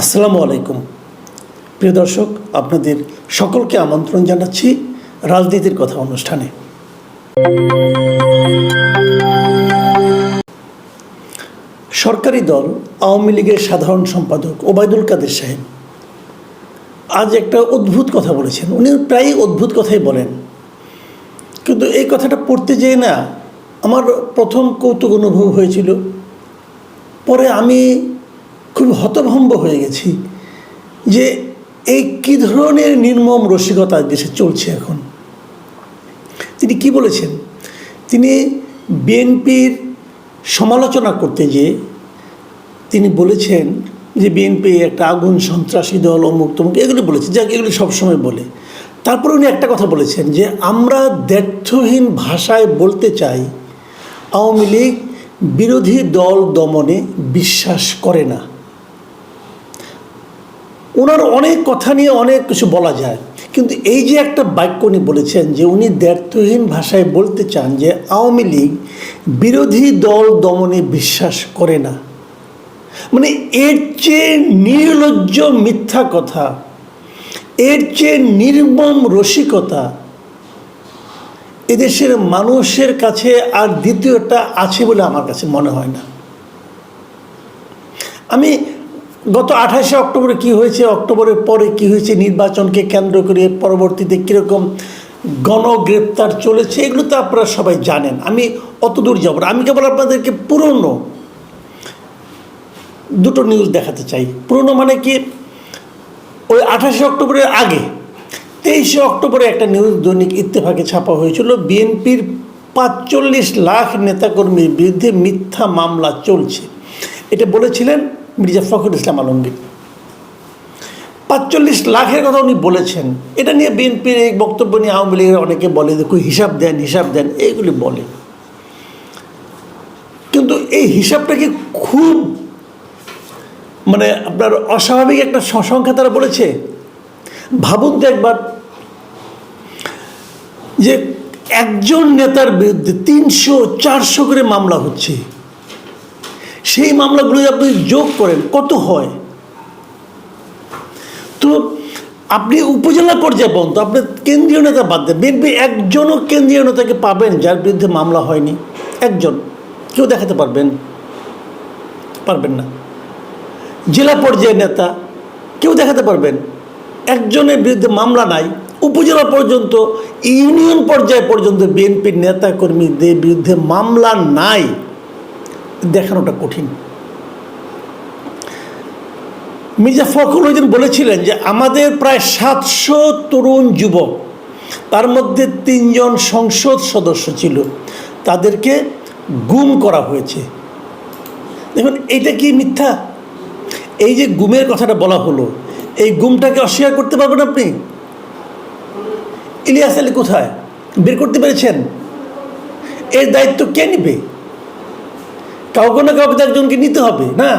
আসসালামু আলাইকুম। প্রিয় দর্শক, আপনাদের সকলকে আমন্ত্রণ জানাচ্ছি রাজনীতির কথা অনুষ্ঠানে। সরকারি দল আওয়ামী লীগের সাধারণ সম্পাদক ওবায়দুল কাদের সাহেব আজ একটা অদ্ভুত কথা বলেছেন। উনি প্রায়ই অদ্ভুত কথাই বলেন। কিন্তু এই কথাটা পড়তে যেয়ে না আমার প্রথম কৌতুক অনুভব হয়েছিল। পরে আমি খুব হতভম্ব হয়ে গেছি যে এই কী ধরনের নির্মম রসিকতা দেশে চলছে এখন? তিনি কি বলেছেন? তিনি বিএনপির সমালোচনা করতে যেয়ে তিনি বলেছেন যে বিএনপি একটা আগুন, সন্ত্রাসী দল, অমুক তমুক, এগুলো বলেছে, যাক, এগুলো সবসময় বলে। তারপরে উনি একটা কথা বলেছেন যে আমরা দ্ব্যর্থহীন ভাষায় বলতে চাই, আওয়ামী লীগ বিরোধী দল দমনে বিশ্বাস করে না। ওনার অনেক কথা নিয়ে অনেক কিছু বলা যায়। কিন্তু এই যে একটা বাক্য উনি বলেছেন যে উনি দ্ব্যর্থহীন ভাষায় বলতে চান যে আওয়ামী লীগ বিরোধী দল দমনে বিশ্বাস করে না। মানে এর চেয়ে নির্লজ্জ মিথ্যা কথা, এর চেয়ে নির্মম রসিকতা এদেশের মানুষের কাছে আর দ্বিতীয়টা আছে বলে আমার কাছে মনে হয় না। আমি গত আঠাশে অক্টোবরে কি হয়েছে? অক্টোবরের পরে কি হয়েছে? নির্বাচনকে কেন্দ্র করে পরবর্তীতে কীরকম গণগ্রেপ্তার চলেছে? এগুলো তো আপনারা সবাই জানেন। আমি অত দূর যাব না। আমি কেবল আপনাদেরকে পুরনো দুটো নিউজ দেখাতে চাই। পুরনো মানে কি? ওই আঠাশে অক্টোবরের আগে, তেইশে অক্টোবরে একটা নিউজ দৈনিক ইত্তেফাকে ছাপা হয়েছিল। বিএনপির পাঁচচল্লিশ লাখ নেতাকর্মীর বিরুদ্ধে মিথ্যা মামলা চলছে। এটা বলেছিলেন মির্জা ফখরুল ইসলাম আলমগীর। পাঁচচল্লিশ লাখের কথা উনি বলেছেন। এটা নিয়ে বিএনপির এই বক্তব্য নিয়ে আওয়ামী লীগের অনেকে বলে দেখো হিসাব দেন হিসাব দেন। এইগুলি বলে। কিন্তু এই হিসাবটা কি খুব মানে আপনার অস্বাভাবিক একটা সংখ্যা তারা বলেছে? ভাবুন তো একবার যে একজন নেতার বিরুদ্ধে তিনশো, চারশো করে মামলা হচ্ছে। সেই মামলাগুলো আপনি যোগ করেন, কত হয়? তো আপনি উপজেলা পর্যায়ে পর্যন্ত আপনি কেন্দ্রীয় নেতা বাদ দেন। বিএনপি একজনও কেন্দ্রীয় নেতাকে পাবেন যার বিরুদ্ধে মামলা হয়নি। একজন। কেউ দেখাতে পারবেন? পারবেন না। জেলা পর্যায়ের নেতা কেউ দেখাতে পারবেন? একজনের বিরুদ্ধে মামলা নাই। উপজেলা পর্যন্ত, ইউনিয়ন পর্যায়ে পর্যন্ত বিএনপির নেতা কর্মীদের বিরুদ্ধে মামলা নাই। দেখানোটা কঠিন। মির্জা ফখরুল ওই বলেছিলেন যে, আমাদের প্রায় সাতশো তরুণ যুবক, তার মধ্যে তিনজন সংসদ সদস্য ছিল, তাদেরকে গুম করা হয়েছে। দেখুন এটা কি মিথ্যা? এই যে গুমের কথাটা বলা হলো, এই গুমটাকে অস্বীকার করতে পারবেন আপনি? ইলিয়াস আলী কোথায়? বের করতে পেরেছেন? এর দায়িত্ব কে নেবে? কাউকে না কাউকে তো একজনকে নিতে হবে, না?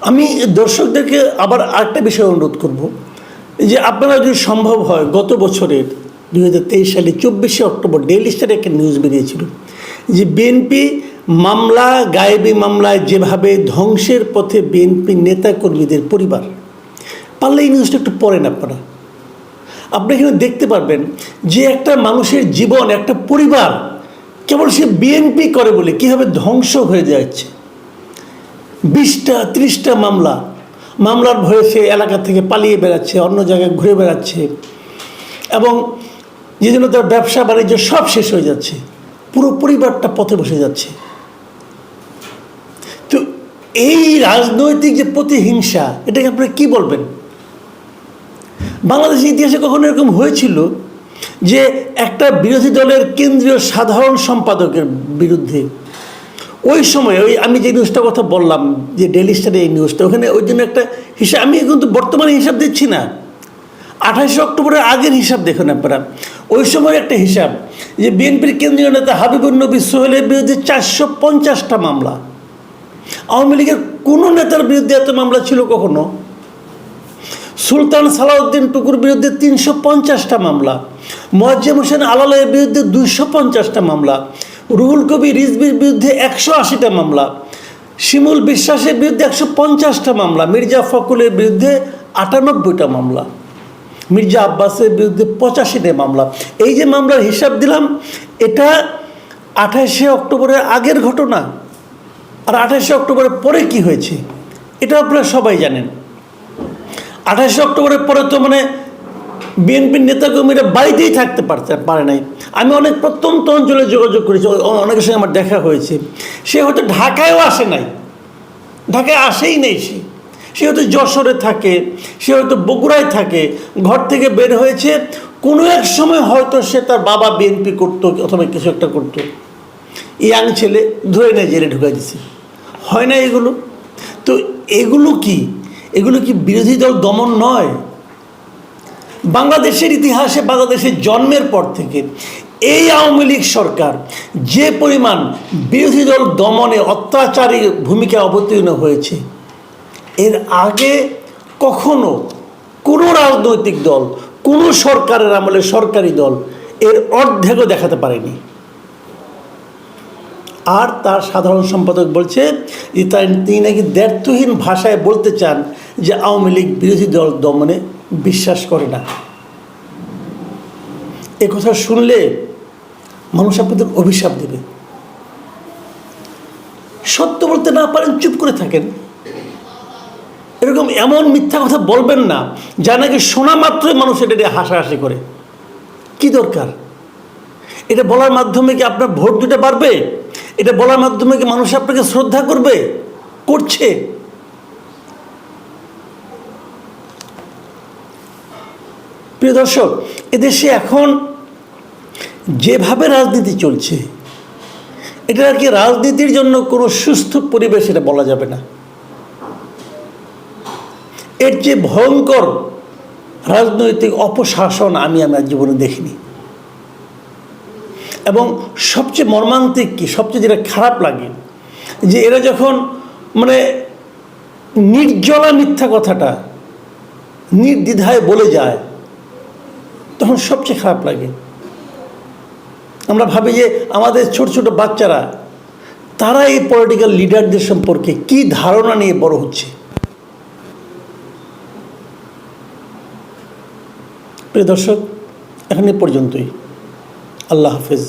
আমি দর্শকদেরকে আবার আরেকটা বিষয় অনুরোধ করব। যে আপনারা যদি সম্ভব হয়, গত বছরের দুই হাজার তেইশ সালে চব্বিশে অক্টোবর ডেইলি স্টারে একটা নিউজ বেরিয়েছিল। যে বিএনপি মামলা, গায়েবী মামলায় যেভাবে ধ্বংসের পথে বিএনপি নেতাকর্মীদের পরিবার। পারলে এই নিউজটা একটু পড়েন আপনারা। আপনি এখানে দেখতে পারবেন যে একটা মানুষের জীবন, একটা পরিবার কেবল সে বিএনপি করে বলে কীভাবে ধ্বংস হয়ে যাচ্ছে। বিশটা, ত্রিশটা মামলা। মামলার ভয়ে সে এলাকা থেকে পালিয়ে বেড়াচ্ছে, অন্য জায়গায় ঘুরে বেড়াচ্ছে এবং যে জন্য তার ব্যবসা, বাণিজ্য সব শেষ হয়ে যাচ্ছে। পুরো পরিবারটা পথে বসে যাচ্ছে। তো এই রাজনৈতিক যে প্রতিহিংসা, এটাকে আপনারা কী বলবেন? বাংলাদেশের ইতিহাসে কখনো এরকম হয়েছিল যে একটা বিরোধী দলের কেন্দ্রীয় সাধারণ সম্পাদকের বিরুদ্ধে। ওই সময় ওই আমি যে নিউজটার কথা বললাম, যে ডেলি স্টারে এই নিউজটা ওখানে ওই জন্য একটা হিসাব আমি কিন্তু বর্তমানে হিসাব দিচ্ছি না। আঠাশে অক্টোবরের আগের হিসাব দেখুন আপনারা। ওই সময় একটা হিসাব, যে বিএনপির কেন্দ্রীয় নেতা হাবিবুর নবী সোহেলের বিরুদ্ধে চারশো পঞ্চাশটা মামলা। আওয়ামী লীগের কোনো নেতার বিরুদ্ধে এত মামলা ছিল কখনো? সুলতান সালাউদ্দিন টুকুর বিরুদ্ধে তিনশো পঞ্চাশটা মামলা। মোয়াজ্জেম হোসেন আলালের বিরুদ্ধে দুইশো পঞ্চাশটা মামলা, রুহুল কবি রিজবির বিরুদ্ধে একশো আশিটা মামলা, শিমুল বিশ্বাসের বিরুদ্ধে একশো পঞ্চাশটা মামলা, মির্জা ফকুলের বিরুদ্ধে আটানব্বইটা মামলা, মির্জা আব্বাসের বিরুদ্ধে পঁচাশিটা মামলা। এই যে মামলার হিসাব দিলাম, এটা আঠাশে অক্টোবরের আগের ঘটনা, আর আঠাশে অক্টোবরের পরে কি হয়েছে, এটা আপনারা সবাই জানেন। আঠাশে অক্টোবরের পরে তো মানে বিএনপির নেতাকর্মীরা বাড়িতেই থাকতে পারতে পারে নাই। আমি অনেক প্রত্যন্ত অঞ্চলে যোগাযোগ করেছি অনেকের সঙ্গে আমার দেখা হয়েছে। সে হয়তো ঢাকায়ও আসে নাই। ঢাকায় আসেই নেই সে। সে হয়তো যশোরে থাকে, সে হয়তো বগুড়ায় থাকে, ঘর থেকে বের হয়েছে। কোনো এক সময় হয়তো সে তার বাবা বিএনপি করতো অথবা কিছু একটা করতো। ইয়াং ছেলে ধরে নেয় জেলে ঢুকাই দিছে। হয় না এগুলো? তো এগুলো কি? এগুলো কি বিরোধী দল দমন নয়? বাংলাদেশের ইতিহাসে বাংলাদেশের জন্মের পর থেকে এই আওয়ামী লীগ সরকার যে পরিমাণ বিরোধী দল দমনে অত্যাচারী ভূমিকা অবতীর্ণ হয়েছে, এর আগে কখনো কোনো রাজনৈতিক দল, কোনো সরকারের আমলে সরকারি দল এর অর্ধেকও দেখাতে পারেনি। আর তার সাধারণ সম্পাদক বলছে যে তিনি নাকি দ্ব্যর্থহীন ভাষায় বলতে চান যে আওয়ামী লীগ বিরোধী দল দমনে বিশ্বাস করে না। এ কথা শুনলে মানুষ আপনাদের অভিশাপ দেবে। সত্য বলতে না পারেন চুপ করে থাকেন। এরকম এমন মিথ্যা কথা বলবেন না, যা নাকি শোনা মাত্রই মানুষ এটা নিয়ে হাসাহাসি করে। কি দরকার? এটা বলার মাধ্যমে কি আপনার ভোট দিতে পারবে? এটা বলার মাধ্যমে কি মানুষ আপনাকে শ্রদ্ধা করবে? করছে? প্রিয় দর্শক, এদেশে এখন যেভাবে রাজনীতি চলছে, এটা আর কি রাজনীতির জন্য কোনো সুস্থ পরিবেশ এটা বলা যাবে না। এর যে ভয়ঙ্কর রাজনৈতিক অপশাসন আমি আমার জীবনে দেখিনি। এবং সবচেয়ে মর্মান্তিক কি, সবচেয়ে যেটা খারাপ লাগে, যে এরা যখন মানে নির্জলা মিথ্যা কথাটা নির্দ্বিধায় বলে যায় তখন সবচেয়ে খারাপ লাগে। আমরা ভাবি যে আমাদের ছোট ছোট বাচ্চারা, তারা এই পলিটিক্যাল লিডারদের সম্পর্কে কি ধারণা নিয়ে বড় হচ্ছে? প্রিয় দর্শক, এখন এ পর্যন্তই। আল্লাহ হাফেজ।